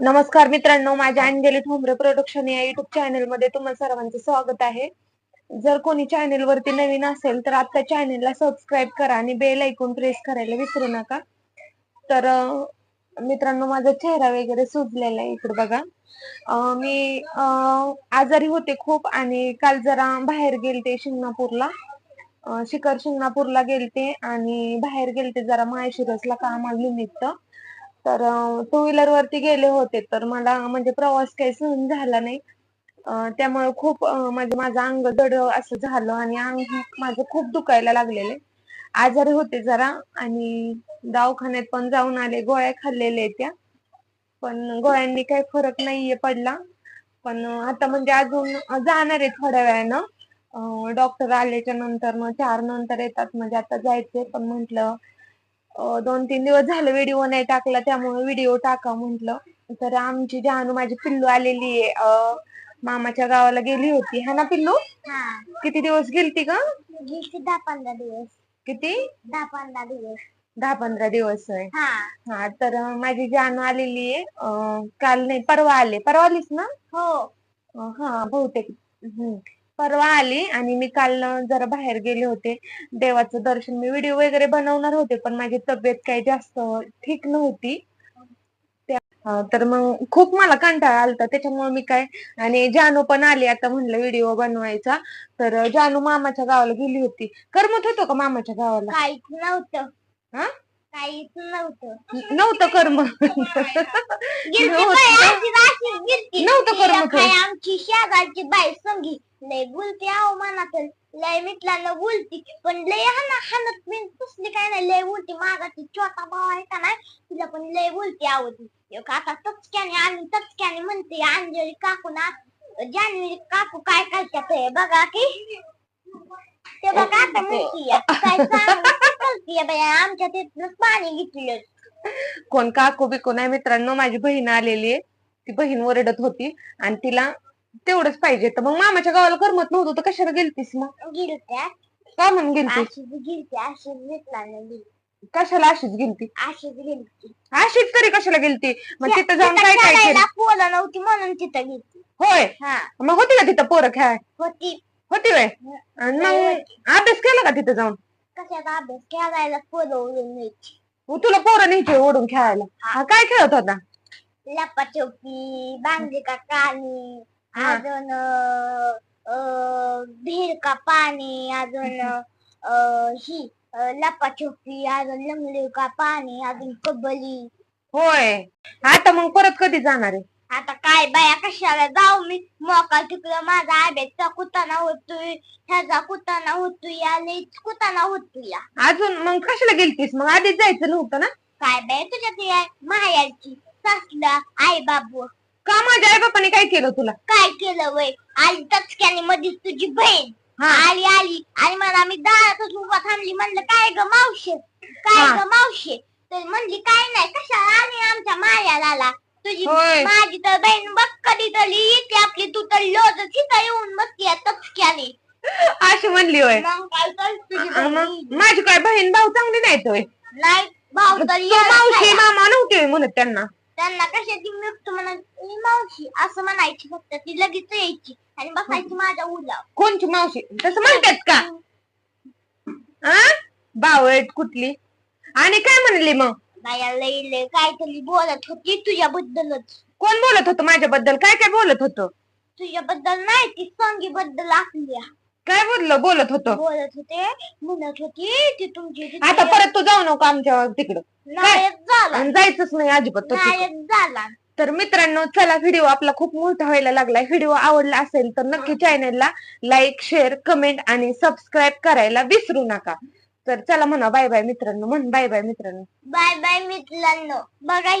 नमस्कार मित्रांनो माझ्या अंजली ठोंबरे प्रोडक्शन या युट्यूब चॅनलमध्ये तुम्हा सर्वांचं स्वागत आहे. जर कोणी चॅनल वरती नवीन असेल तर आता चॅनलला सबस्क्राईब करा आणि बेल ऐकून प्रेस करायला विसरू नका. तर मित्रांनो माझा चेहरा वगैरे सुजलेला आहे इकडे बघा. मी आजारी होते खूप आणि काल जरा बाहेर गेलते शिंगणापूरला. शिखर शिंगणापूरला गेलते आणि बाहेर गेलते जरा माहेशिरसला कामा निमित्त तर टू व्हीलर वरती गेले होते. तर मला म्हणजे प्रवास काही सहन झाला नाही. त्यामुळे खूप म्हणजे माझं अंग जड असं झालं आणि अंग माझं खूप दुखायला लागलेले. आजारी होते जरा आणि दवाखान्यात पण जाऊन आले. गोळ्या खाल्लेल्या त्या. पण गोळ्यांनी काही फरक नाहीये पडला. पण आता म्हणजे अजून जाणार आहे थोड्या वेळानं. डॉक्टर आल्याच्यानंतर मग चार नंतर येतात. म्हणजे आता जायचंय. पण म्हंटल दोन तीन दिवस झाले व्हिडिओ नाही टाकला त्यामुळे व्हिडिओ टाका म्हंटल. तर आमची जानू माझी पिल्लू आलेली आहे. अं, मामाच्या गावाला गेली होती. हा ना पिल्लू? हा. किती दिवस गेलती का गेलती दहा पंधरा दिवस. किती? दहा पंधरा दिवस. दहा पंधरा दिवस आहे हा. हा तर अं, माझी जानू आलेली आहे. अं, काल नाही परवा आले. परवा आलीस ना? हो. अं, हा बहुतेक. हम्म. परवा आली आणि मी काल जरा बाहेर गेले होते. देवाचं दर्शन मी व्हिडिओ वगैरे बनवणार होते पण माझी तब्येत काही जास्त ठीक नव्हती. तर मग खूप मला कंटाळा आलता त्याच्यामुळे मी काय आणि जानू पण आली आता म्हणलं व्हिडिओ बनवायचा. तर जानू मामाच्या गावाला गेली होती. करमत होतो का मामाच्या गावाला? काहीच नव्हतं. हा? काहीच नव्हतं. नव्हतं कर्म गिरती नव्हतं. बाई गिरती. करमत. आमची शेजारची बाई संगी लय बोलते आहो मनात लय मिटलानं बोलती. पण लय हाना हानत बिन तसली काय नाही लय बोलती ती छोटा भाऊ आहे का नाही तिला पण लय बोलते आहो ती. एक आता टचक्याने आणि टचक्याने म्हणते अंजली काकू ना जान्हवी काकू काय करतात हे बघा की. ते बघा आता म्हणतीय काय सांगते आमच्या तिथनच पाणी घेतलं कोण काकू बिकू नाही मित्रांनो माझी बहीण आलेली आहे. ती बहीण ओरडत होती आणि तिला तेवढंच पाहिजे. तर मग मामाच्या गावाला करमत नव्हतं तर कशाला गेलतीस मग? गिरत्या का म्हणून गेलतीस? अशीच गिरती अशीच कशाला अशीच गेलती? अशीच गेलती. अशीच तरी कशाला गेलती? मग तिथं जाऊन काय काय केलं? पोलं नव्हती म्हणून तिथं गेलती. होय. हा. मग होती का तिथं पोरं खेळाय? होती. होती होय? आणि मग अभ्यास केला का तिथं जाऊन? कशाचा अभ्यास? खेळायला पोलं उडून न्यायची. मग तुला पोरं न्यायचे ओढून खेळायला. हा, काय खेळत होता? लपाछपी बांगडी का कानी हा. अजून विहीर का पाणी अजून ही लपाछपी अजून लंगडी का पाणी अजून कबड्डी होय. आता मग परत कधी जाणार आहे? आता काय बाया कशाला जाऊ मी? मोका तिकडं माझा आब्याचा कुताना होतोय. ह्याचा कुताना होतोय या लईच कुताना होतोय या. अजून मग कशाला गेलतीस? मग आधीच जायचं नव्हतं ना? काय बाय तुझ्या माहेरची सासला आई बाबू. का माझ्या आई बापाने काय केलं तुला? काय केलं वय? आली टचक्याने मधीच तुझी बहीण. हा. आली आली. आणि मला मी दारातच उभा थांबली. म्हणलं काय ग मावशे? काय हा. ग मावशे? तर म्हणली काय नाही कशाला आली आमच्या मायाला तुझी होय. माझी तर बहीण बघ कधी तरी येते आपली. तू तर लोज तिथं येऊन बसते टचक्याने अशी म्हणली होय. मग काय तर तुझी आ, मग बहीण. माझी काय बहीण भाऊ चांगली नाहीत होय? नाही भाऊ तर तू मावशी मामा नव्हती होय म्हणत त्यांना. त्यांना कशाची मिळत म्हणत "ई मावशी असं म्हणायची फक्त ती लगेच यायची आणि बसायची माझ्या उला कोणची मावशी? तसं म्हणतात का? आ? बावळट कुठली? आणि काय म्हणली मग? बाया लई लई काहीतरी बोलत होती तुझ्याबद्दलच. कोण बोलत होतं माझ्याबद्दल? काय काय बोलत होतं? तुझ्याबद्दल नाही ती संगी बद्दल आपल्या काय बोललं? बोलत होतं. बोलत होते म्हणत होती ती तुमची आता परत तू जाऊ नको आमच्या तिकडं. नायक झाला. आणि जायचंच नाही अजिबात तो तिकडं. नायक झाला. तर मित्रांनो चला व्हिडिओ आपला खूप मोठा व्हायला लागलाय. व्हिडिओ आवडला असेल तर नक्की चॅनलला लाईक शेअर कमेंट आणि सबस्क्राईब करायला विसरू नका. तर चला म्हणा बाय बाय मित्रांनो. म्हण बाय बाय मित्रांनो. बाय बाय मित्रांनो. बघा